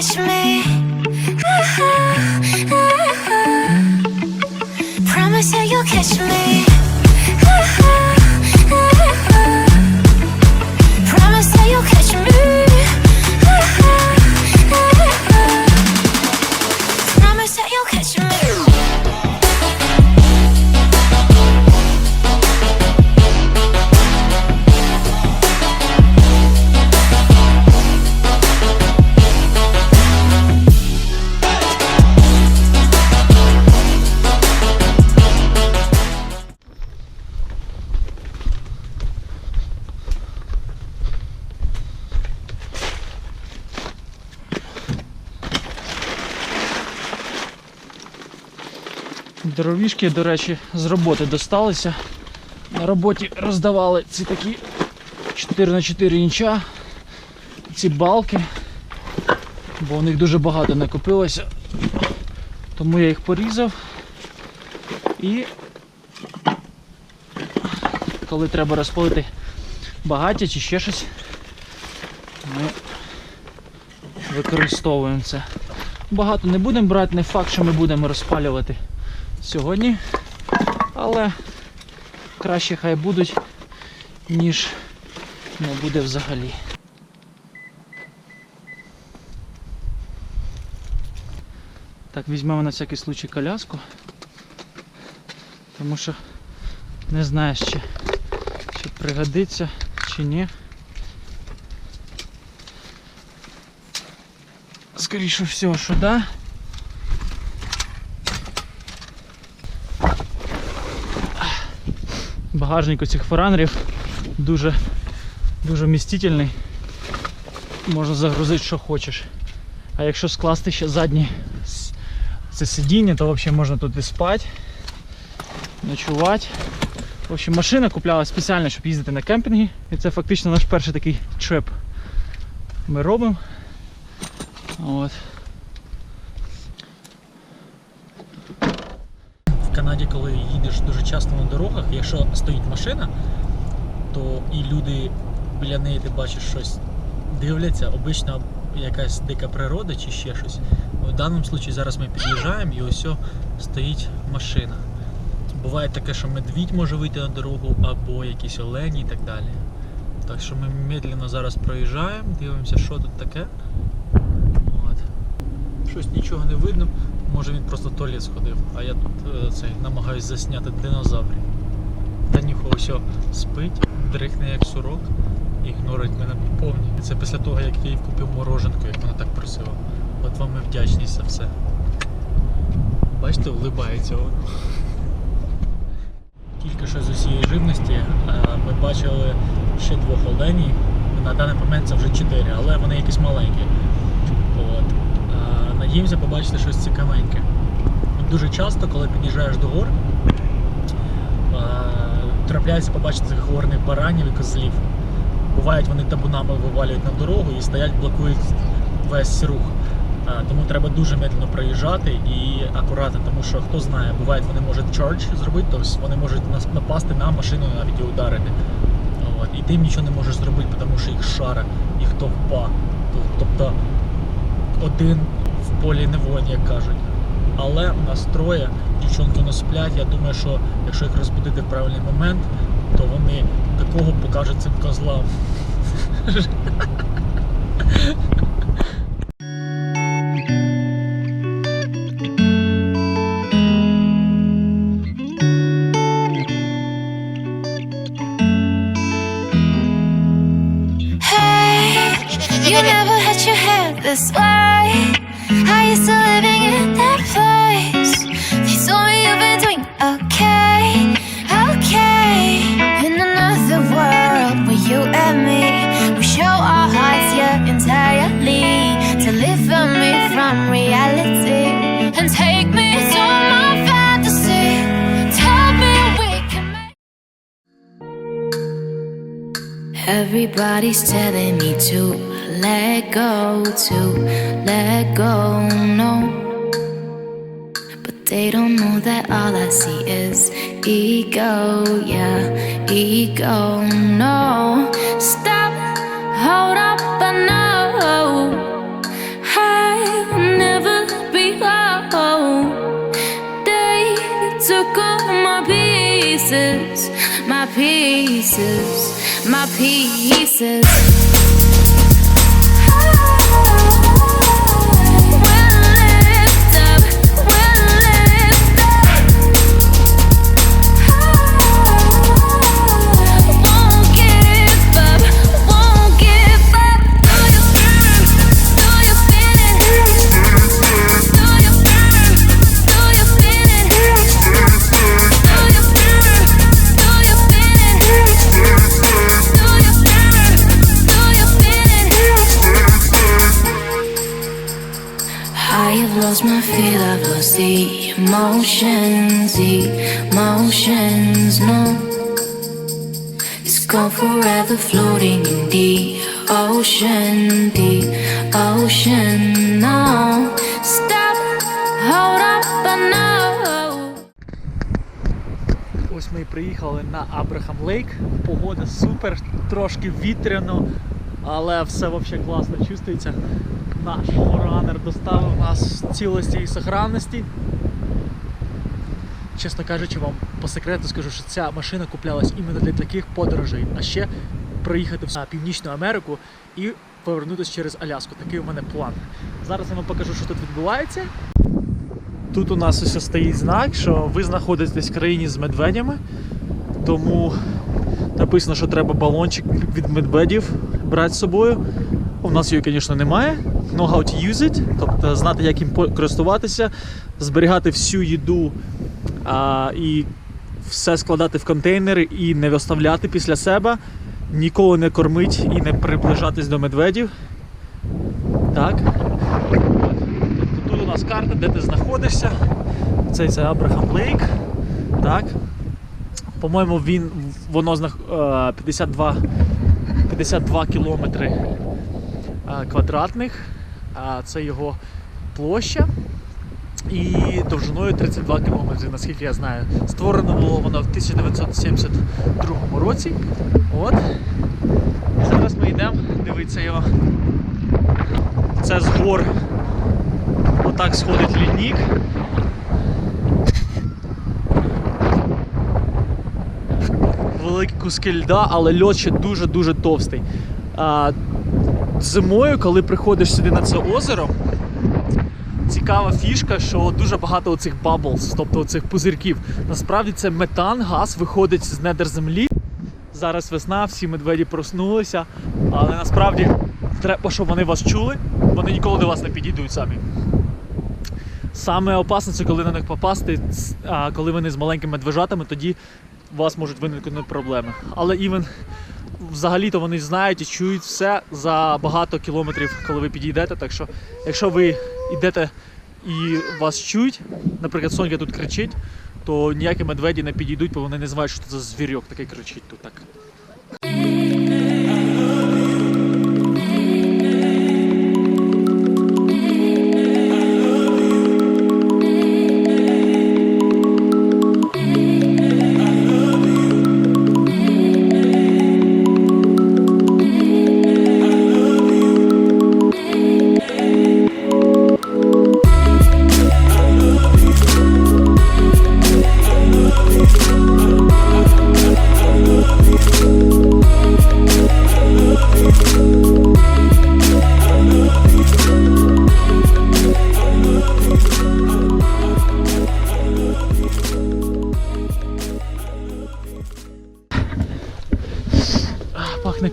Catch me. Дровішки, до речі, з роботи досталися. На роботі роздавали ці такі 4х4 інча, ці балки, бо у них дуже багато накопилося. Тому я їх порізав і коли треба розпалити багаття чи ще щось, ми використовуємо це. Багато не будемо брати, не факт, що ми будемо розпалювати сьогодні, але краще хай будуть, ніж не буде взагалі. Так, візьмемо на всякий случай коляску, тому що не знаєш, чи, чи пригодиться, чи ні. Скоріше всього, що да. Багажник у цих форанерів дуже, дуже вмістительний. Можна загрузити, що хочеш. А якщо скласти ще задні це сидіння, то взагалі можна тут і спати, ночувати. В общем, машина купляла спеціально, щоб їздити на кемпінги. І це фактично наш перший такий треп. Ми робимо. От. Канаді, коли їдеш дуже часто на дорогах, якщо стоїть машина, то і люди біля неї ти бачиш щось дивляться, обично якась дика природа чи ще щось. В даному випадку зараз ми під'їжджаємо і ось стоїть машина. Буває таке, що медвідь може вийти на дорогу або якісь олені і так далі. Так що ми медленно зараз проїжджаємо, дивимося, що тут таке. От. Щось нічого не видно. Може він просто в туалет сходив, а я тут е, цей, намагаюсь засняти динозаврів. Та ніхо все спить, дрихне як сурок, ігнорить мене повні. Це після того, як я їй купив мороженку, як вона так просила. От вам і вдячність за все. Бачите, улибається воно. Тільки що з усієї живності е, ми бачили ще двох оленів. На даний момент це вже чотири, але вони якісь маленькі. Надіємося побачити щось цікавеньке. Дуже часто, коли під'їжджаєш до гор, е, трапляється побачити горних баранів і козлів. Бувають, вони табунами вивалюють на дорогу і стоять, блокують весь рух. Е, Тому треба дуже медленно проїжджати і акуратно, тому що хто знає, буває, вони можуть чардж зробити, тобто вони можуть напасти на машину навіть і ударити. От. І ти їм нічого не можеш зробити, тому що їх шара, їх товпа. Тобто один полі не воїн, як кажуть. Але у нас троє, дівчонки не сплять. Я думаю, що якщо їх розбудити в правильний момент, то вони такого покажуть цим козлам. This way. I used to live in Everybody's telling me to let go, to let go, no. But they don't know that all I see is ego, yeah, ego, no. Stop, hold up, I know I'll never be whole. They took all my pieces, my pieces my pieces. Lost the emotions, emotions, no. It's gone forever floating in the ocean, the ocean, no. Stop, hold up, I know. Ось ми і приїхали на Абрахам Лейк. Погода супер, трошки вітряно, але все взагалі класно чувствується. Наш форанер доставив нас в цілості і сохранності. Чесно кажучи, вам по секрету скажу, що ця машина куплялась іменно для таких подорожей, а ще проїхати в Північну Америку і повернутися через Аляску. Такий у мене план. Зараз я вам покажу, що тут відбувається. Тут у нас ось стоїть знак, що ви знаходитесь в країні з медведями, тому написано, що треба балончик від медведів брати з собою. У нас її, звісно, немає. Know how to use it, тобто знати, як їм користуватися, зберігати всю їду а, і все складати в контейнери і не виставляти після себе, ніколи не кормить і не приближатись до медведів. Так. Тобто тут у нас карта, де ти знаходишся. Цей це Абрахам Лейк. Так. По-моєму, він, воно знах... е, 52, 52 кілометри е, квадратних. Це його площа. І довжиною 32 кілометри, наскільки я знаю. Створено було воно в 1972 році. От. Зараз ми йдемо дивитися його. Це з гор Отак сходить лідник. Великі куски льда, але льод ще дуже-дуже товстий. Зимою, коли приходиш сюди на це озеро, цікава фішка, що дуже багато оцих bubbles, тобто оцих пузирків. Насправді це метан, газ виходить з недер землі. Зараз весна, всі медведі проснулися, але насправді треба, щоб вони вас чули, вони ніколи до вас не підійдуть самі. Саме опасне це коли на них попасти, коли вони з маленькими медвежатами, тоді у вас можуть виникнути проблеми. Але івен взагалі-то вони знають і чують все за багато кілометрів, коли ви підійдете. Так що, якщо ви йдете і вас чують, наприклад, Сонька тут кричить, то ніякі медведі не підійдуть, бо вони не знають, що це за звірьок такий кричить тут так.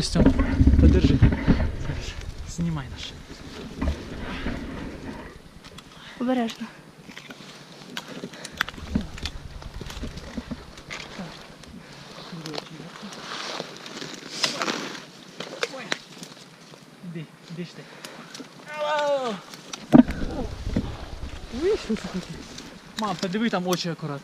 Костюм. Подержи. Знімай наш. Обережно. Іди, іди ж ти. Ой, що? Мам, подиви там очі акурат.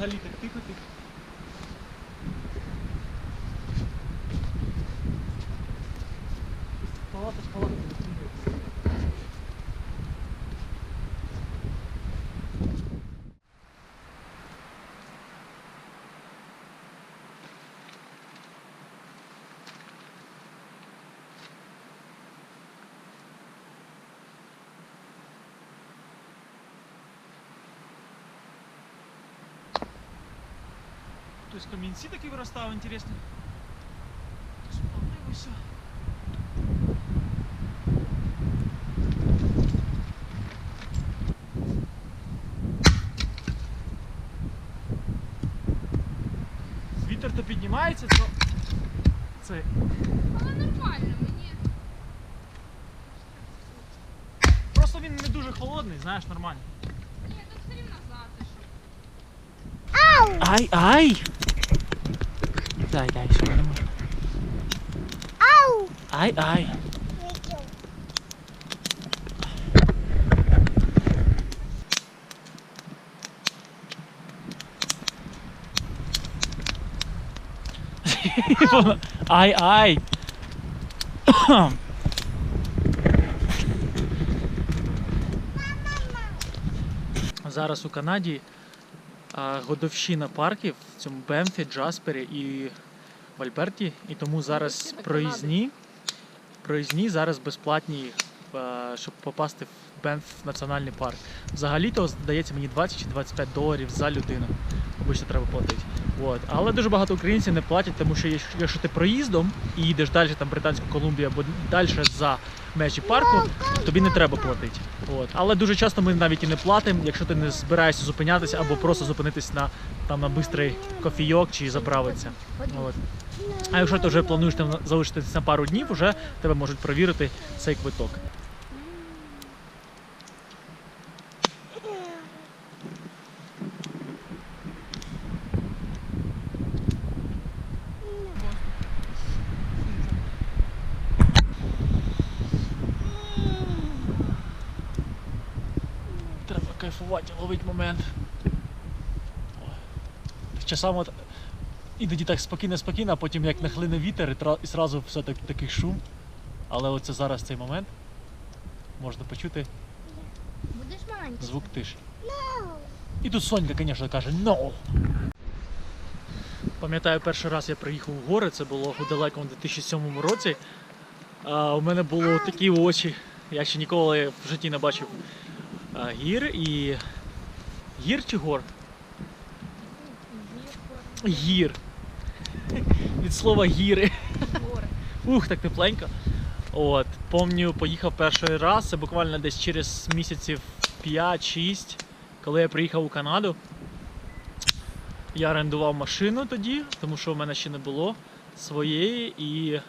Взагалі так тихо Хтось камінці такі виростав, інтересні. Спалилося. Вітер то піднімається, то це Але нормально мені. Просто він не дуже холодний, знаєш, нормально. Ай, ай! Дай, дай, що не можу. Ау! Ай, ай. ай, ай. Зараз у Канаді а, годовщина парків в цьому Бемфі, Джаспері і в Альберті. І тому зараз проїзні, проїзні зараз безплатні, щоб попасти в Бенф національний парк. Взагалі-то здається мені 20 чи 25 доларів за людину. Обично треба платити. От. Але дуже багато українців не платять, тому що якщо- ти проїздом і їдеш далі там Британську Колумбію або далі за межі парку, тобі не треба платити. От. Але дуже часто ми навіть і не платимо, якщо ти не збираєшся зупинятися або просто зупинитись на там на бистрий кофійок чи заправитися. От. А якщо ти вже плануєш там залишитися на пару днів, вже тебе можуть перевірити цей квиток. Треба кайфувати, ловити момент. От іноді так спокійно-спокійно, а потім як нахлине вітер і, зразу все так, такий шум. Але оце зараз цей момент. Можна почути Будеш маленький? звук тиші. І тут Сонька, звісно, каже «No!». Пам'ятаю, перший раз я приїхав у гори, це було у далекому 2007 році. А, у мене було такі очі. Я ще ніколи в житті не бачив гір і. Гір чи гор? Гір. Від слова гіри. Ух, так тепленько. От, помню, поїхав перший раз, це буквально десь через місяців 5-6, коли я приїхав у Канаду. Я орендував машину тоді, тому що в мене ще не було своєї. І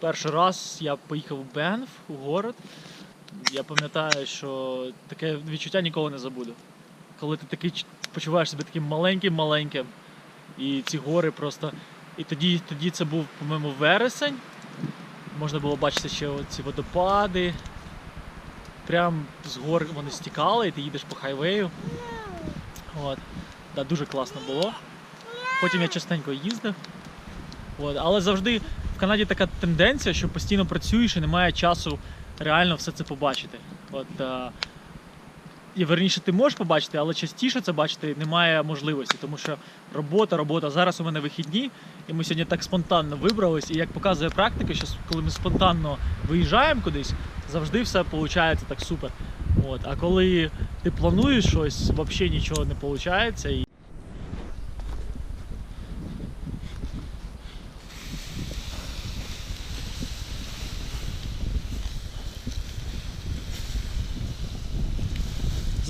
перший раз я поїхав у Бенф, у город. Я пам'ятаю, що таке відчуття ніколи не забуду. Коли ти такий почуваєш себе таким маленьким-маленьким. І ці гори просто. І тоді, тоді це був, по-моєму, вересень. Можна було бачити ще ці водопади. Прям з гор вони стікали, і ти їдеш по хайвею. От. Да, дуже класно було. Потім я частенько їздив. От. Але завжди в Канаді така тенденція, що постійно працюєш і немає часу реально все це побачити. От, а, і верніше ти можеш побачити, але частіше це бачити немає можливості, тому що робота, робота. Зараз у мене вихідні, і ми сьогодні так спонтанно вибрались. І як показує практика, що коли ми спонтанно виїжджаємо кудись, завжди все виходить так супер. От. А коли ти плануєш щось, взагалі нічого не виходить.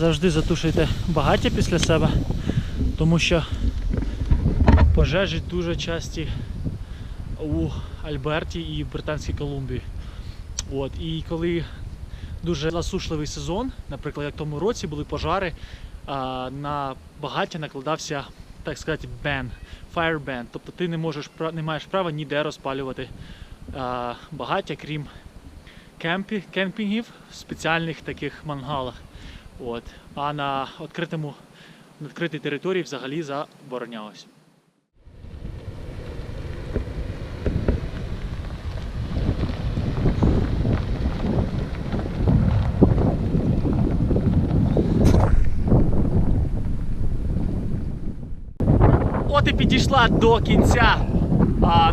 Завжди затушуйте багаття після себе, тому що пожежі дуже часті у Альберті і Британській Колумбії. От. І коли дуже засушливий сезон, наприклад, як в тому році були пожари, на багаття накладався, так сказати, бен, fire ban. Тобто ти не можеш не маєш права ніде розпалювати багаття, крім кемпі, кемпінгів, спеціальних таких мангалах. От. А на відкритому на відкритій території взагалі заборонялось. От і підійшла до кінця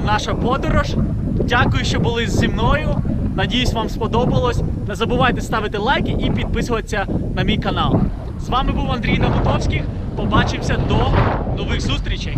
наша подорож. Дякую, що були зі мною. Надіюсь, вам сподобалось. Не забувайте ставити лайки і підписуватися на мій канал. З вами був Андрій Набутовський. Побачимося до нових зустрічей.